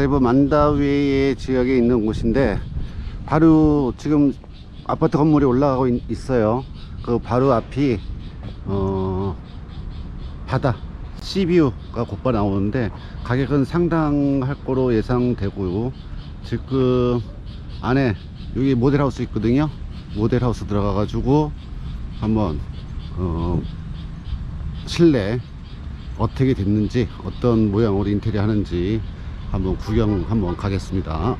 세부 만다위 지역에 있는 곳인데 바로 지금 아파트 건물이 올라가고 있, 있어요. 그 바로 앞이 어 바다 시뷰가 곧바로 나오는데 가격은 상당할 거로 예상되고요. 지금 안에 여기 모델하우스 있거든요. 모델하우스 들어가 가지고 한번 어 실내 어떻게 됐는지 어떤 모양으로 인테리어 하는지 한번 구경 한번 가겠습니다.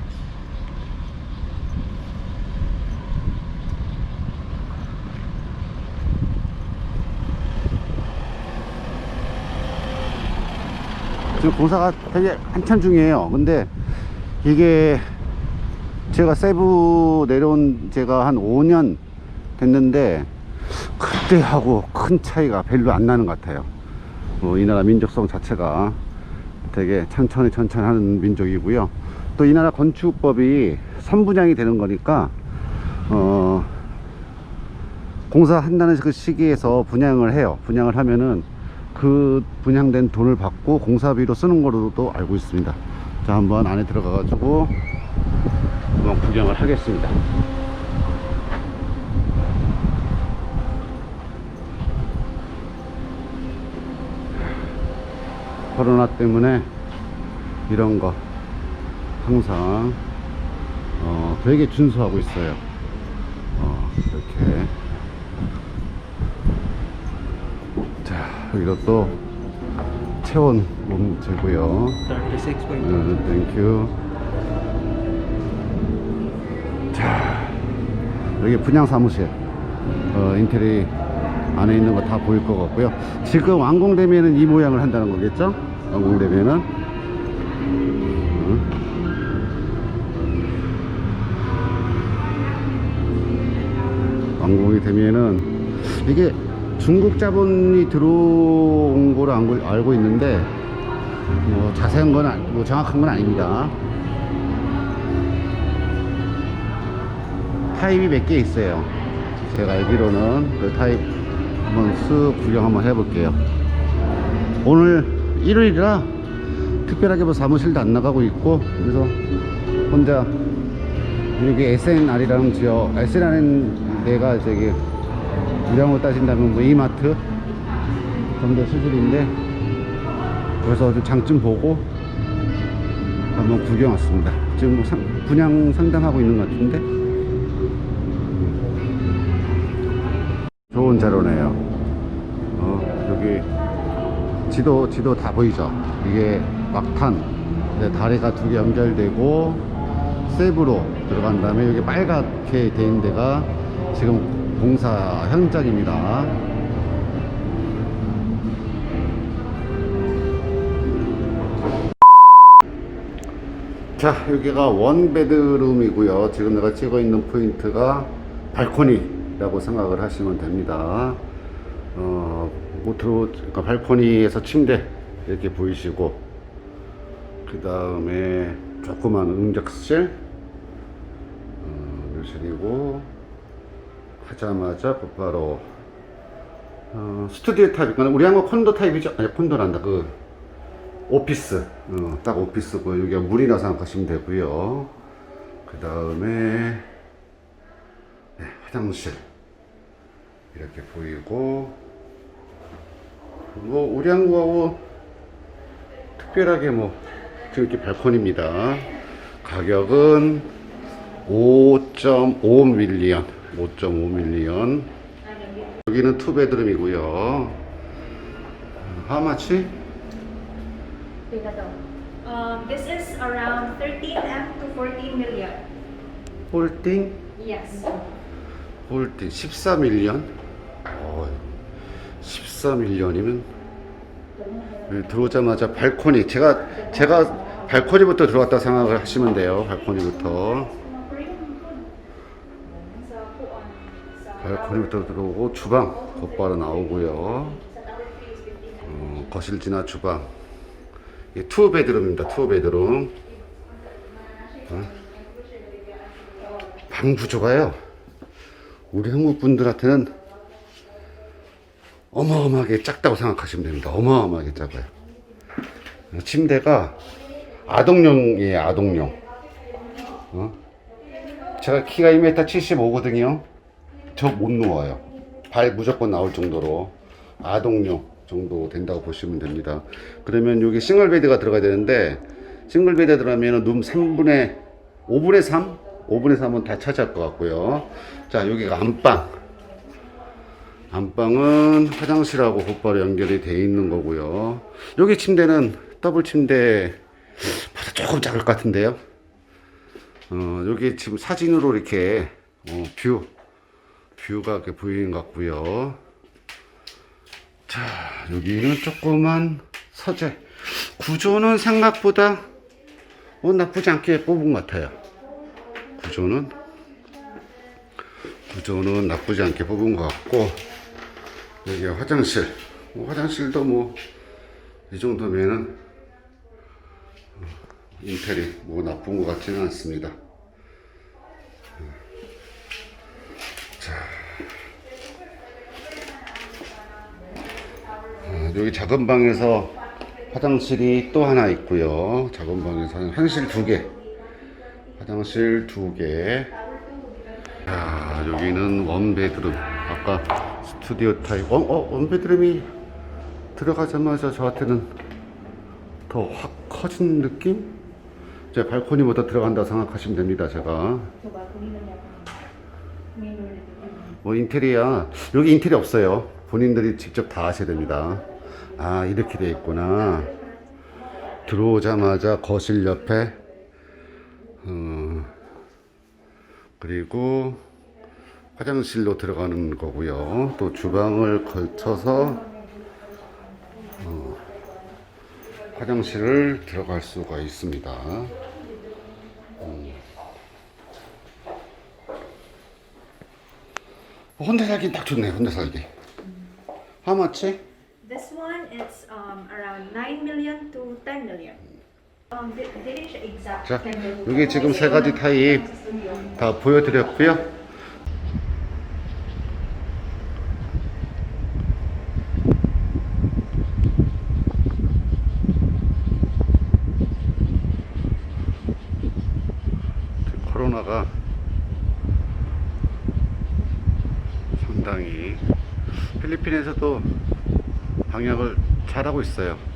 지금 공사가 되게 한참 중이에요. 근데 이게 제가 세부 내려온 제가 한 5년 됐는데 그때하고 큰 차이가 별로 안 나는 것 같아요. 뭐 이 나라 민족성 자체가 되게 천천히 천천히 하는 민족이고요. 또 이 나라 건축법이 선분양이 되는 거니까 어 공사한다는 그 시기에서 분양을 해요. 분양을 하면은 그 분양된 돈을 받고 공사비로 쓰는 거로도 알고 있습니다. 자, 한번 안에 들어가 가지고 한번 구경을 하겠습니다. 코로나 때문에 이런 거 항상 어, 되게 준수하고 있어요. 어, 이렇게. 자, 여기도 또 체온 몸 재고요. 36.2. 음, 땡큐. 자, 여기 분양 사무실. 어, 인테리어 안에 있는 거 다 보일 것 같고요. 지금 완공되면은 이 모양을 한다는 거겠죠? 완공되면은. 음. 완공이 되면은 이게 중국 자본이 들어온 거로 알고, 있는데 뭐 자세한 건, 아- 뭐 정확한 건 아닙니다. 타입이 몇 개 있어요. 제가 알기로는 그 타입 한번 쓱 구경 한번 해볼게요. 오늘 일요일이라 특별하게 뭐 사무실도 안 나가고 있고 그래서 혼자 여기 SNR이라는 지역 SNR은 내가 저기 우량으로 따진다면 뭐 이마트 정도 수준인데 그래서 좀 장점 보고 한번 구경 왔습니다. 지금 뭐 상, 분양 상담하고 있는 것 같은데 지도 지도 다 보이죠? 이게 막탄 네, 다리가 두 개 연결되고 세부로 들어간 다음에 여기 빨갛게 돼 있는 데가 지금 공사 현장입니다. 자 여기가 원베드룸이고요 지금 내가 찍어 있는 포인트가 발코니라고 생각을 하시면 됩니다 어, 모트로 그러니까 발코니에서 침대 이렇게 보이시고 그 다음에 조그만 응접실 어, 묘실이고 하자마자 곧바로 어, 스튜디오 타입 우리 한국 콘도 타입이죠? 아니 콘도란다 그 오피스. 어, 딱 오피스고 여기가 물이나 생각하시면 되고요. 그 다음에 네, 화장실 이렇게 보이고 뭐 우리 한국하고 특별하게 뭐 지금 이렇게 발코니입니다. 가격은 5.5 밀리언 5.5 밀리언. 여기는 투베드룸이고요. 하마치 Um, this is around 13M to 14 million. 홀딩 Yes. 홀딩 14밀리언? 어, 14밀리언이면 들어오자마자 발코니. 제가 제가 발코니부터 들어왔다 생각을 하시면 돼요 발코니부터. 발코니부터 들어오고 주방 곧바로 나오고요. 어, 거실 지나 주방. 이게 투 베드룸입니다 투 베드룸. 어? 방 구조가요 우리 한국 분들한테는 어마어마하게 작다고 생각하시면 됩니다. 어마어마하게 작아요. 침대가 아동용이에요, 아동용. 어? 제가 키가 2m 75거든요. 저 못 누워요. 발 무조건 나올 정도로 아동용 정도 된다고 보시면 됩니다. 그러면 여기 싱글 베드가 들어가야 되는데 싱글 베드 들어가면 룸 3분의 5분의 3? 5분의 3은 다 차지할 것 같고요. 자, 여기가 안방. 안방은 화장실하고 곧바로 연결이 돼 있는 거고요. 여기 침대는 더블 침대 보다 조금 작을 것 같은데요. 어, 여기 지금 사진으로 이렇게 어, 뷰 뷰가 이렇게 보이는 것 같고요. 자, 여기는 조그만 서재. 구조는 생각보다 뭐 나쁘지 않게 뽑은 것 같아요. 구조는 구조는 나쁘지 않게 뽑은 것 같고 여기 화장실. 뭐 화장실도 뭐 이 정도면은 어, 인테리 뭐 나쁜 것 같지는 않습니다. 아, 여기 작은 방에서 화장실이 또 하나 있고요. 작은 방에서는 화장실 두 개. 화장실 두 개. 자, 여기는 원베드룸. 아까 스튜디오 타입. 어, 어, 원베드룸이 들어가자마자 저한테는 더 확 커진 느낌? 제 발코니보다 들어간다 생각하시면 됩니다, 제가. 뭐 인테리어 여기 인테리어 없어요 본인들이 직접 다 하셔야 됩니다 아 이렇게 돼 있구나 들어오자마자 거실 옆에 어, 그리고 화장실로 들어가는 거고요 또 주방을 걸쳐서 어, 화장실을 들어갈 수가 있습니다 혼자 살기 딱 좋네 혼자 살기 하마치? This one is um, around 9 million to 10 million. 자 여기 지금 세 가지 타입 다 보여드렸고요 코로나가 상당히 필리핀에서도 방역을 잘하고 있어요.